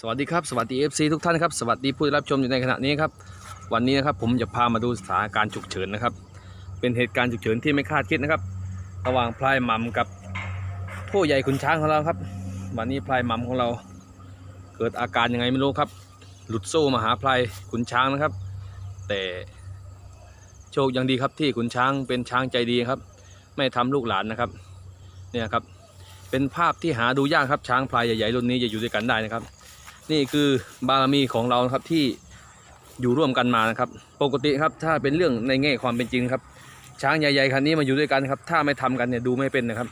สวัสดีครับสวัสดี FC ทุกท่านครับสวัสดีผู้รับชมอยู่ในขณะนี้ครับวันนี้นะครับผมจะพามาดูสถานการณ์ฉุกเฉินนะครับ เป็นเหตุการณ์ฉุกเฉินที่ไม่คาดคิดนะครับ ระหว่างพลายหม่ำกับผู้ใหญ่ขุนช้างของเราครับ วันนี้พลายหม่ำของเรา เกิดอาการยังไงไม่รู้ครับ หลุดโซ่มาหาพลายขุนช้างนะครับ แต่โชคยังดีครับที่ขุนช้างเป็นช้างใจดีครับ ไม่ทำลูกหลานนะครับเนี่ยครับเป็นภาพที่หาดูยากครับช้างพลายใหญ่ๆรุ่นนี้จะอยู่ด้วยกันได้นะครับ นี่คือบารมีของเราครับที่อยู่ร่วมกันมานะครับ ปกติครับถ้าเป็นเรื่องในแง่ความเป็นจริงครับ ช้างใหญ่ๆคันนี้มาอยู่ด้วยกันครับ ถ้าไม่ทำกันเนี่ยดูไม่เป็นนะครับ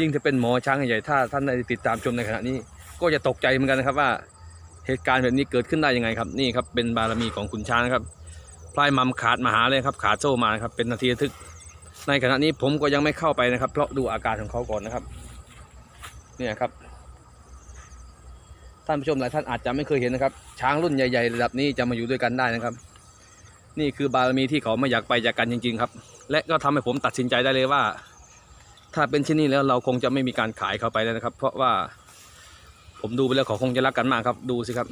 ยิ่งจะเป็นหมอช้างใหญ่ๆถ้าท่านได้ติดตามชมในขณะนี้ ก็จะตกใจเหมือนกันนะครับว่าเหตุการณ์แบบนี้เกิดขึ้นได้ยังไงครับ นี่ครับเป็นบารมีของขุนช้างครับพลายมัมขาดมาหาเลยครับ ขาดโซ่มาครับเป็นนาทีทึก ในขณะนี้ผมก็ยังไม่เข้าไปนะครับ เพราะดูอาการของเขาก่อนนะครับ เนี่ยครับ ท่านผู้ชมหลายท่านอาจจะไม่เคยเห็นนะครับ ช้างรุ่นใหญ่ๆระดับนี้จะมาอยู่ด้วยกันได้นะครับ นี่คือบารมีที่เขาไม่อยากไปจากกันจริง ๆ ครับ และก็ทำให้ผมตัดสินใจได้เลยว่า ถ้าเป็นเช่นนี้แล้วเราคงจะไม่มีการขายเขาไปแล้วนะครับ เพราะว่าผมดูไปแล้วเขาคงจะรักกันมากครับดูสิครับ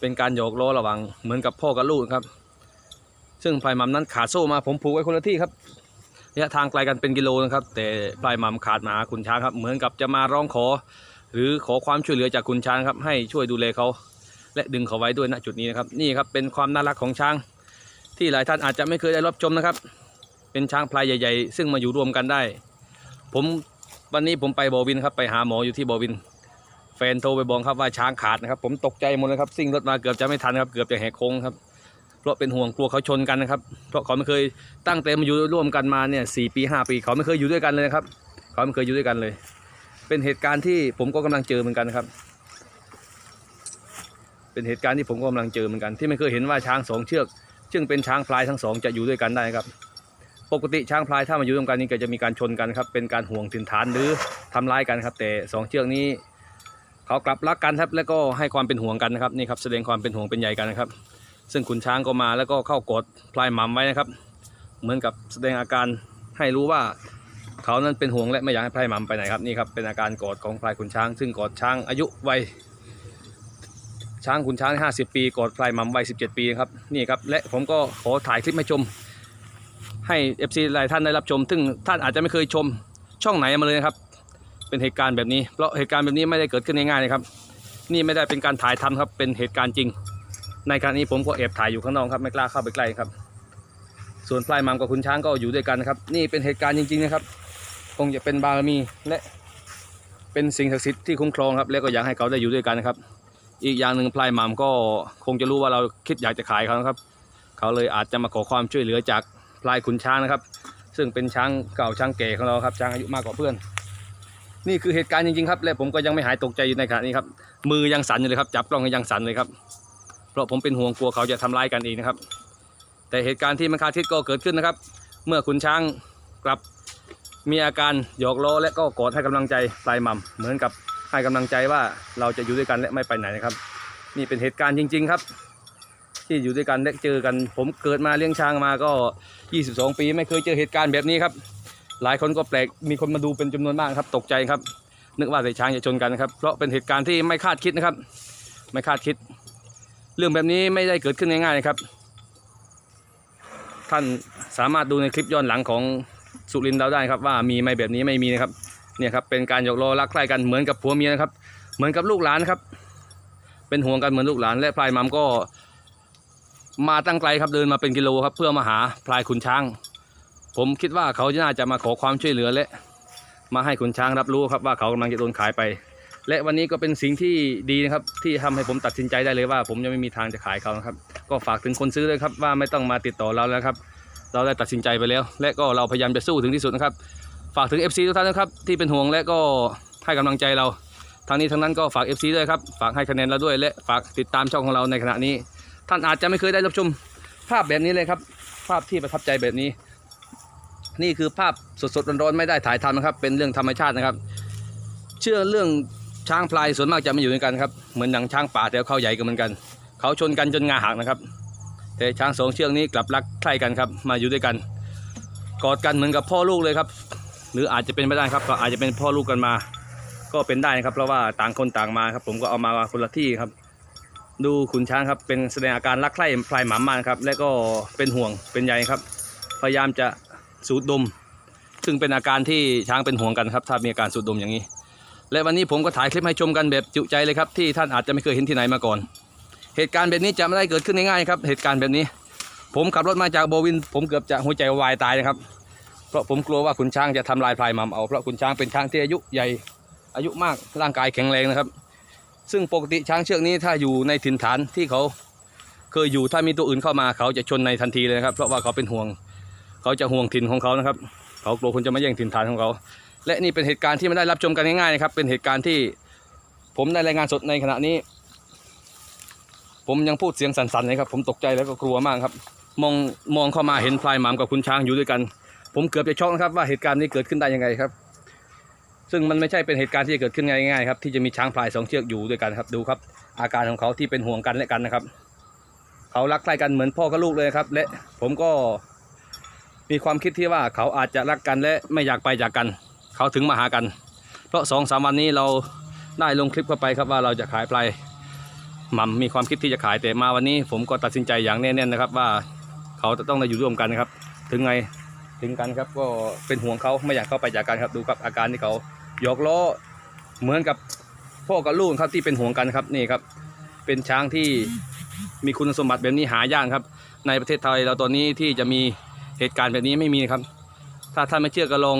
เป็นการโยกล้อระหวังเหมือนกับพ่อกับลูกครับ ซึ่งพลายหมัมนั้นขาดโซ่มาผมผูกไว้คนละที่ครับระยะทางไกลกันเป็นกิโลนะครับ แต่พลายหมัมขาดมาหาคุณช้างครับ เหมือนกับจะมาร้องขอ หรือขอความช่วยเหลือจากคุณช้างครับ ให้ช่วยดูแลเขาและดึงเขาไว้ด้วยณจุดนี้นะครับนี่ครับเป็นความน่ารักของช้าง ที่หลายท่านอาจจะไม่เคยได้รับชมนะครับ เป็นช้างพลายใหญ่ ๆ ซึ่งมาอยู่รวมกันได้ ผมวันนี้ผมไปบอวินครับไปหาหมออยู่ที่บอวิน แฟนโทรไปบอกครับว่าช้างขาดนะครับ ผมตกใจหมดเลยครับซิ่งรถมาเกือบจะไม่ทันครับเกือบจะแหกโค้งครับเพราะเป็นห่วงกลัวเขาชนกันนะครับ เพราะเขาไม่เคยตั้งแต่มาอยู่ร่วมกันมาเนี่ยสี่ปีห้าปี เขาไม่เคยอยู่ด้วยกันเลยนะครับ เขาไม่เคยอยู่ด้วยกันเลย เป็นเหตุการณ์ที่ผมก็กำลังเจอเหมือนกันครับ เป็นเหตุการณ์ที่ผมก็กำลังเจอเหมือนกัน ที่ไม่เคยเห็นว่าช้างสองเชือก ซึ่งเป็นช้างพลายทั้งสองจะอยู่ด้วยกันได้ครับ ปกติช้างพลายถ้ามาอยู่ร่วมกันนี่ก็จะมีการชนกันครับ เป็นการห่วงถิ่นฐานหรือทำร้ายกันครับ แต่สองเชือกนี้เขากลับรักกันครับ แล้วก็ให้ความเป็นห่วงกันนะครับนี่ครับแสดงความเป็นห่วงเป็นใยกันนะครับ ซึ่งขุนช้างก็มาแล้วก็เข้ากดพลายหม่ำไว้นะครับ เหมือนกับแสดงอาการให้รู้ว่า เขานั้นเป็นห่วงและไม่อยากให้พลายหม่ำไปไหนครับนี่ครับเป็นอาการกอดของพลายขุนช้าง ซึ่งกอดช้างอายุวัยช้างขุนช้างห้าสิบปีกอดพลายหม่ำวัยสิบเจ็ดปีครับนี่ครับและผมก็ขอถ่ายคลิปให้ชม ให้ FC หลายท่านได้รับชม ซึ่งท่านอาจจะไม่เคยชมช่องไหนมาเลยนะครับเป็นเหตุการณ์แบบนี้ เพราะเหตุการณ์แบบนี้ไม่ได้เกิดขึ้นง่ายๆนะครับ นี่ไม่ได้เป็นการถ่ายทำครับ เป็นเหตุการณ์จริง ในขณะนี้ผมก็แอบถ่ายอยู่ข้างนอกครับ ไม่กล้าเข้าไปใกล้ครับ ส่วนพลายหมัมกับคุณช้างก็อยู่ด้วยกันนะครับ นี่เป็นเหตุการณ์จริงๆนะครับ คงจะเป็นบารมีและเป็นสิ่งศักดิ์สิทธิ์ที่คุ้มครองครับ แล้วก็อยากให้เขาได้อยู่ด้วยกันนะครับ อีกอย่างหนึ่งพลายหมัมก็คงจะรู้ว่าเราคิดอยากจะขายเขานะครับ เขาเลยอาจจะมาขอความช่วยเหลือจากพลายขุนช้างนะครับ ซึ่งเป็นช้างเก่าช้างแก่ของเราครับช้างอายุมากกว่าเพื่อน นี่คือเหตุการณ์จริงๆครับ และผมก็ยังไม่หายตกใจอยู่ในขณะนี้ครับมือยังสั่นอยู่เลยครับจับกล้องยังสั่นเลยครับเพราะผมเป็นห่วงกลัวเขาจะทำร้ายกันเองนะครับ แต่เหตุการณ์ที่ไม่คาดคิดก็เกิดขึ้นนะครับ เมื่อคุณช้างกลับ มีอาการหยอกล้อและก็กอดให้กำลังใจปลายมัมเหมือนกับให้กำลังใจว่าเราจะอยู่ด้วยกันและไม่ไปไหนนะครับ นี่เป็นเหตุการณ์จริง ๆ ครับ ที่อยู่ด้วยกันและเจอกัน ผมเกิดมาเลี้ยงช้างมาก็ 22 ปี ไม่เคยเจอเหตุการณ์แบบนี้ครับ หลายคนก็แปลกมีคนมาดูเป็นจำนวนมากครับ ตกใจครับ นึกว่าแต่ช้างจะชนกันนะครับเพราะเป็นเหตุการณ์ที่ไม่คาดคิดนะครับ ไม่คาดคิด เรื่องแบบนี้ไม่ได้เกิดขึ้นง่ายๆนะครับ ท่านสามารถดูในคลิปย้อนหลังของ สุรินทร์เราได้ครับว่ามีไหมแบบนี้ไม่มีนะครับเนี่ยครับเป็นการหยอกล้อรักใคร่กันเหมือนกับผัวเมียนะครับ เหมือนกับลูกหลานครับ เป็นห่วงกันเหมือนลูกหลาน และพลายมัมก็ มาตั้งไกลครับเดินมาเป็นกิโลครับ เพื่อมาหาพลายขุนช้าง ผมคิดว่าเขาจะน่าจะมาขอความช่วยเหลือและ มาให้ขุนช้างรับรู้ครับว่าเขากำลังจะโดนขายไป และวันนี้ก็เป็นสิ่งที่ดีนะครับ ที่ทำให้ผมตัดสินใจได้เลยว่า ผมยังไม่มีทางจะขายเขานะครับ ก็ฝากถึงคนซื้อเลยครับว่าไม่ต้องมาติดต่อเราแล้วครับ เราได้ตัดสินใจไปแล้ว และก็เราพยายามจะสู้ถึงที่สุดนะครับ ฝากถึง FC ทุกท่านนะครับ ที่เป็นห่วงและก็ให้กำลังใจเราทางนี้ทั้งนั้นก็ฝาก FC ด้วยครับ ฝากให้คะแนนเราด้วย และฝากติดตามช่องของเราในขณะนี้ ท่านอาจจะไม่เคยได้รับชมภาพแบบนี้เลยครับ ภาพที่ประทับใจแบบนี้ นี่คือภาพสดๆร้อนๆไม่ได้ถ่ายทำนะครับ เป็นเรื่องธรรมชาตินะครับ เชื่อเรื่องช้างพลายส่วนมากจะไม่อยู่ด้วยกันครับ เหมือนหนังช้างป่าแต่เขาใหญ่กันเหมือนกัน เขาชนกันจนงาหักนะครับ แต่ช้างสองเชือกนี้กลับรักใคร่กันครับ มาอยู่ด้วยกัน กอดกันเหมือนกับพ่อลูกเลยครับ หรืออาจจะเป็นไม่ได้ครับ ก็อาจจะเป็นพ่อลูกกันมา ก็เป็นได้นะครับ เพราะว่าต่างคนต่างมาครับ ผมก็เอามาคนละที่ครับ ดูขุนช้างครับ เป็นแสดงอาการรักใคร่พลายหมามากครับ และก็เป็นห่วงเป็นใยครับ พยายามจะสูดดม ซึ่งเป็นอาการที่ช้างเป็นห่วงกันครับ ถ้ามีอาการสูดดมอย่างนี้ และวันนี้ผมก็ถ่ายคลิปให้ชมกันแบบจุใจเลยครับที่ท่านอาจจะไม่เคยเห็นที่ไหนมาก่อน เหตุการณ์แบบนี้จะไม่ได้เกิดขึ้นง่ายๆครับ เหตุการณ์แบบนี้ ผมขับรถมาจากโบวิน ผมเกือบจะหัวใจวายตายนะครับ เพราะผมกลัวว่าขุนช้างจะทำลายพลายมัมเอา เพราะขุนช้างเป็นช้างที่อายุใหญ่ อายุมาก ร่างกายแข็งแรงนะครับ ซึ่งปกติช้างเชือกนี้ถ้าอยู่ในถิ่นฐานที่เขาเคยอยู่ ถ้ามีตัวอื่นเข้ามาเขาจะชนในทันทีเลยนะครับ เพราะว่าเขาเป็นห่วง เขาจะห่วงถิ่นของเขานะครับ เขากลัวคนจะมาแย่งถิ่นฐานของเขา และนี่เป็นเหตุการณ์ที่ไม่ได้รับชมกันง่ายๆนะครับ เป็นเหตุการณ์ที่ผมได้รายงานสดในขณะนี้ ผมยังพูดเสียงสั่นๆเลยครับผมตกใจแล้วก็กลัวมากครับ มองมองเข้ามาเห็นพลายหมามกับคุณช้างอยู่ด้วยกัน ผมเกือบจะช็อกนะครับว่าเหตุการณ์นี้เกิดขึ้นได้ยังไงครับ ซึ่งมันไม่ใช่เป็นเหตุการณ์ที่จะเกิดขึ้นง่ายๆครับที่จะมีช้างพลายสองเชือกอยู่ด้วยกันครับดูครับ อาการของเขาที่เป็นห่วงกันและกันนะครับ เขารักใคร่กันเหมือนพ่อกับลูกเลยครับ และผมก็มีความคิดที่ว่าเขาอาจจะรักกันและไม่อยากไปจากกัน เขาถึงมาหากัน เพราะสองสามวันนี้เราได้ลงคลิปเข้าไปครับว่าเราจะขายพลาย หม่ำมีความคิดที่จะขายแต่มาวันนี้ ผมก็ตัดสินใจอย่างแน่ๆนะครับ ว่าเขาจะต้องได้อยู่ร่วมกันนะครับ ถึงไงถึงกันครับก็เป็นห่วงเขาไม่อยากเข้าไปจากกันครับดูครับอาการที่เขาหยอกล้อเหมือนกับพ่อกับลูกครับที่เป็นห่วงกันครับนี่ครับ เป็นช้างที่มีคุณสมบัติแบบนี้หายากครับ ในประเทศไทยเราตอนนี้ที่จะมีเหตุการณ์แบบนี้ไม่มีครับ ถ้าท่านไม่เชื่อก็ลอง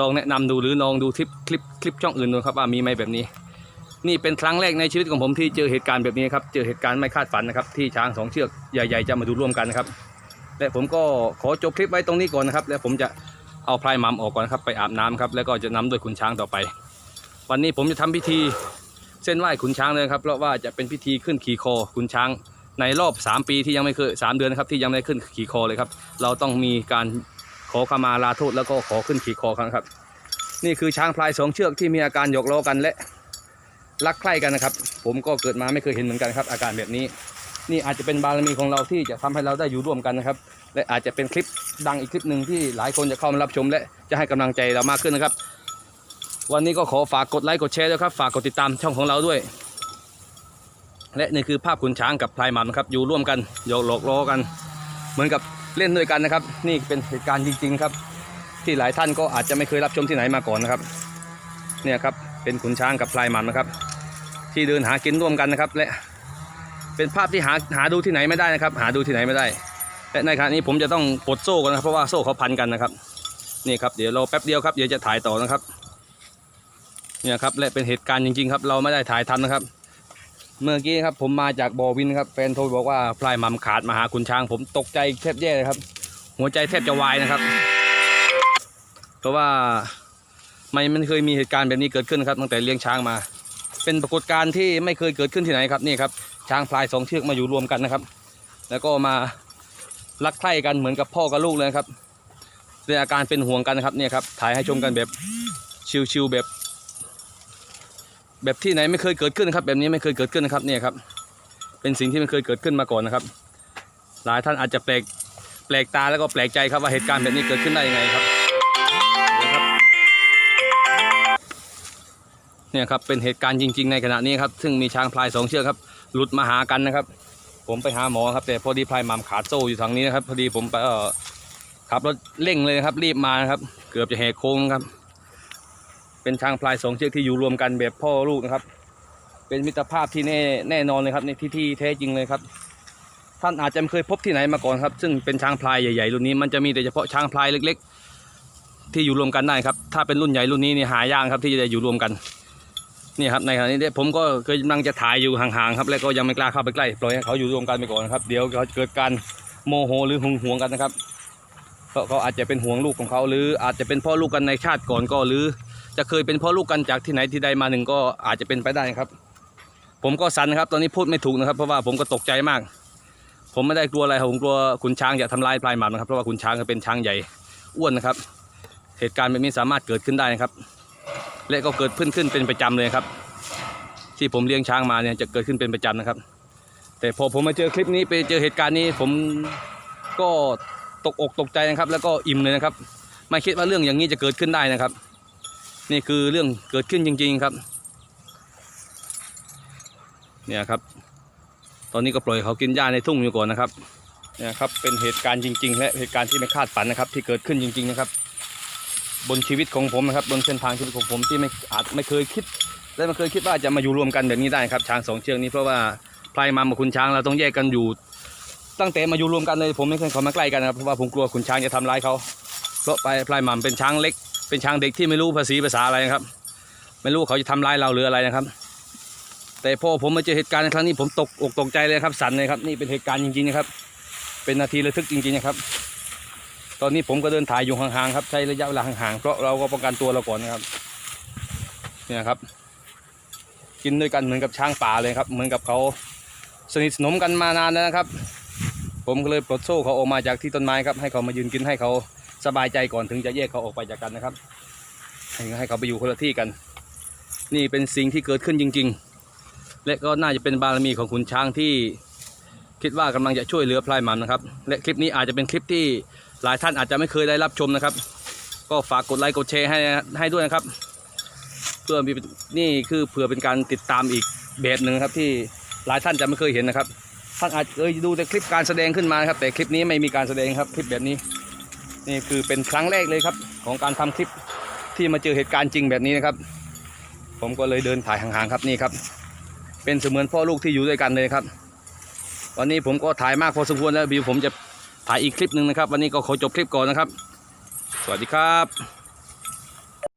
ลองแนะนำดูหรือลองดูคลิปคลิปคลิปช่องอื่นดูครับว่ามีไหมแบบนี้ นี่เป็นครั้งแรกในชีวิตของผมที่เจอเหตุการณ์แบบนี้ครับ เจอเหตุการณ์ไม่คาดฝันนะครับ ที่ช้างสองเชือกใหญ่ๆจะมาดูร่วมกันนะครับ และผมก็ขอจบคลิปไว้ตรงนี้ก่อนนะครับ แล้วผมจะเอาพลายมัมออกก่อนครับไปอาบน้ำครับ แล้วก็จะนำด้วยขุนช้างต่อไป วันนี้ผมจะทำพิธีเส้นไหว้ขุนช้างเลยครับ เพราะว่าจะเป็นพิธีขึ้นขี่คอขุนช้างในรอบ 3 ปีที่ยังไม่เคย3เดือนนะครับที่ยังไม่ได้ขึ้นขี่คอเลยครับ เราต้องมีการขอขมาลาโทษแล้วก็ขอขึ้นขี่คอครับ นี่คือช้างพลายสองเชือกที่มีอาการหยอกล้อกันและ รักใคร่กันนะครับ ผมก็เกิดมาไม่เคยเห็นเหมือนกันครับ อาการแบบนี้ นี่อาจจะเป็นบารมีของเราที่จะทำให้เราได้อยู่ร่วมกันนะครับ และอาจจะเป็นคลิปดังอีกคลิปหนึ่งที่หลายคนจะเข้ามารับชม และจะให้กำลังใจเรามากขึ้นนะครับ วันนี้ก็ขอฝากกดไลค์กดแชร์ด้วยครับ ฝากกดติดตามช่องของเราด้วย และนี่คือภาพขุนช้างกับพลายหมันะครับ อยู่ร่วมกันโยกหลอกล้อกัน เหมือนกับเล่นด้วยกันนะครับ นี่เป็นเหตุการณ์จริง ๆ ครับ ที่หลายท่านก็อาจจะไม่เคยรับชมที่ไหนมาก่อนนะครับ เนี่ยครับเป็นขุนช้างกับพลายหมัมนะครับ ที่เดินหากินร่วมกันนะครับ และเป็นภาพที่หาหาดูที่ไหนไม่ได้นะครับ หาดูที่ไหนไม่ได้ และในขณะนี้ผมจะต้องปลดโซ่กันนะครับ เพราะว่าโซ่เขาพันกันนะครับนี่ครับเดี๋ยวเราแป๊บเดียวครับเดี๋ยวจะถ่ายต่อนะครับเนี่ยครับและเป็นเหตุการณ์จริง ๆ ครับ เราไม่ได้ถ่ายทำนะครับ เมื่อกี้ครับผมมาจากบอวินครับแฟนโทรบอกว่าพลายมัมขาดมาหาคุณช้าง ผมตกใจแทบแย่เลยครับ หัวใจแทบจะวายนะครับ เพราะว่าไม่มันเคยมีเหตุการณ์แบบนี้เกิดขึ้นครับตั้งแต่เลี้ยงช้างมา เป็นปรากฏการณ์ที่ไม่เคยเกิดขึ้นที่ไหนครับนี่ครับช้างพลายสองเชือกมาอยู่รวมกันนะครับ แล้วก็มารักใคร่กันเหมือนกับพ่อกับลูกเลยครับด้วยอาการเป็นห่วงกันนะครับเนี่ยครับถ่ายให้ชมกันแบบชิวๆแบบ แบบที่ไหนไม่เคยเกิดขึ้นครับ แบบนี้ไม่เคยเกิดขึ้นนะครับเนี่ยครับ เป็นสิ่งที่ไม่เคยเกิดขึ้นมาก่อนนะครับ หลายท่านอาจจะแปลกแปลกตาแล้วก็แปลกใจครับว่าเหตุการณ์แบบนี้เกิดขึ้นได้ยังไงครับ เนี่ยครับเป็นเหตุการณ์จริง ๆ ในขณะนี้ครับซึ่งมีช้างพลายสองเชือกครับหลุดมาหากันนะครับ ผมไปหาหมอครับแต่พอดีพลายหมามขาดโซ่อยู่ทางนี้นะครับพอดีผมไปเอ่อขับรถเร่งเลยครับรีบมานะครับ เกือบจะแหกโค้งครับ เป็นช้างพลายสองเชือกที่อยู่รวมกันแบบพ่อลูกนะครับ เป็นมิตรภาพที่แน่แน่นอนเลยครับในที่ที่แท้จริงเลยครับท่านอาจจะไม่เคยพบที่ไหนมาก่อนครับ ซึ่งเป็นช้างพลายใหญ่ๆรุ่นนี้มันจะมีแต่เฉพาะช้างพลายเล็ก ๆ ที่อยู่รวมกันได้ครับ ถ้าเป็นรุ่นใหญ่รุ่นนี้นี่หายากครับที่จะอยู่รวมกัน นี่ครับในขณะนี้ผมก็เคยกำลังจะถ่ายอยู่ห่างๆครับ แล้วก็ยังไม่กล้าเข้าไปใกล้ปล่อยให้เขาอยู่รวมกันไปก่อนครับเดี๋ยวเขาเกิดการโมโหหรือหึงหวงกันนะครับเพราเขาอาจจะเป็นห่วงลูกของเขาหรืออาจจะเป็นพ่อลูกกันในชาติก่อนก็หรือ จะเคยเป็นพ่อลูกกันจากที่ไหนที่ใดมาหนึ่งก็อาจจะเป็นไปได้ครับ ผมก็สันครับ ตอนนี้พูดไม่ถูกนะครับ เพราะว่าผมก็ตกใจมาก ผมไม่ได้กลัวอะไรครับผมกลัวขุนช้างจะทำลายพลายหมัมนะครับเพราะว่าขุนช้างก็เป็นช้างใหญ่อ้วนนะครับ เหตุการณ์แบบนี้สามารถเกิดขึ้นได้นะครับ และก็เกิดขึ้นขึ้นเป็นประจำเลยครับ ที่ผมเลี้ยงช้างมาเนี่ยจะเกิดขึ้นเป็นประจำนะครับ แต่พอผมมาเจอคลิปนี้ไปเจอเหตุการณ์นี้ผมก็ตกอกตกใจนะครับ แล้วก็อิ่มเลยนะครับ ไม่คิดว่าเรื่องอย่างนี้จะเกิดขึ้นได้นะครับ นี่คือเรื่องเกิดขึ้นจริง ๆครับ เนี่ยครับ ตอนนี้ก็ปล่อยเขากินหญ้าในทุ่งอยู่ก่อนนะครับเนี่ยครับเป็นเหตุการณ์จริง ๆ และเหตุการณ์ที่ไม่คาดฝันนะครับ ที่เกิดขึ้นจริง ๆ นะครับ บนชีวิตของผมนะครับ บนเส้นทางชีวิตของผมที่ไม่อาจไม่เคยคิด และไม่เคยคิดว่าจะมาอยู่รวมกันแบบนี้ได้ครับ ช้างสองเชือกนี้เพราะว่าพลายมากับคุณช้างเราต้องแยกกันอยู่ ตั้งแต่มาอยู่รวมกันเลย ผมไม่เคยเขามาใกล้กันนะครับเพราะว่าผมกลัวคุณช้างจะทำร้ายเขาเพราะไปพลายหม่ำเป็นช้างเล็ก เป็นช้างเด็กที่ไม่รู้ภาษีภาษาอะไรนะครับ ไม่รู้เขาจะทำร้ายเราหรืออะไรนะครับ แต่พอผมมาเจอเหตุการณ์ในครั้งนี้ผมตกอกตกใจเลยครับสั่นเลยครับนี่เป็นเหตุการณ์จริงๆนะครับ เป็นนาทีระทึกจริงๆนะครับ ตอนนี้ผมก็เดินถ่ายอยู่ห่างๆครับใช้ระยะเวลาห่างๆเพราะเราก็ป้องกันตัวเราก่อนนะครับเนี่ยครับ กินด้วยกันเหมือนกับช้างป่าเลยครับ เหมือนกับเขาสนิทสนมกันมานานแล้วนะครับ ผมก็เลยปลดโซ่เขาออกมาจากที่ต้นไม้ครับ ให้เขามายืนกินให้เขาสบายใจก่อนถึงจะแยกเขาออกไปจากกันนะครับ ให้เขาไปอยู่คนละที่กัน นี่เป็นสิ่งที่เกิดขึ้นจริง ๆ และก็น่าจะเป็นบารมีของขุนช้างที่คิดว่ากำลังจะช่วยเหลือพลายมันนะครับ และคลิปนี้อาจจะเป็นคลิปที่ หลายท่านอาจจะไม่เคยได้รับชมนะครับ ก็ฝากกดไลค์กดแชร์ให้ให้ด้วยนะครับ เพื่อมีนี่คือเผื่อเป็นการติดตามอีกแบบหนึ่งครับ ที่หลายท่านจะไม่เคยเห็นนะครับ ท่านอาจเคยดูแต่คลิปการแสดงขึ้นมาครับ แต่คลิปนี้ไม่มีการแสดงครับคลิปแบบนี้ นี่คือเป็นครั้งแรกเลยครับ ของการทำคลิปที่มาเจอเหตุการณ์จริงแบบนี้นะครับ ผมก็เลยเดินถ่ายห่างๆครับนี่ครับ เป็นเสมือนพ่อลูกที่อยู่ด้วยกันเลยครับวันนี้ผมก็ถ่ายมากพอสมควรแล้วบิวผมจะ ถ่ายอีกคลิปหนึ่งนะครับ วันนี้ก็ขอจบคลิปก่อนนะครับ สวัสดีครับ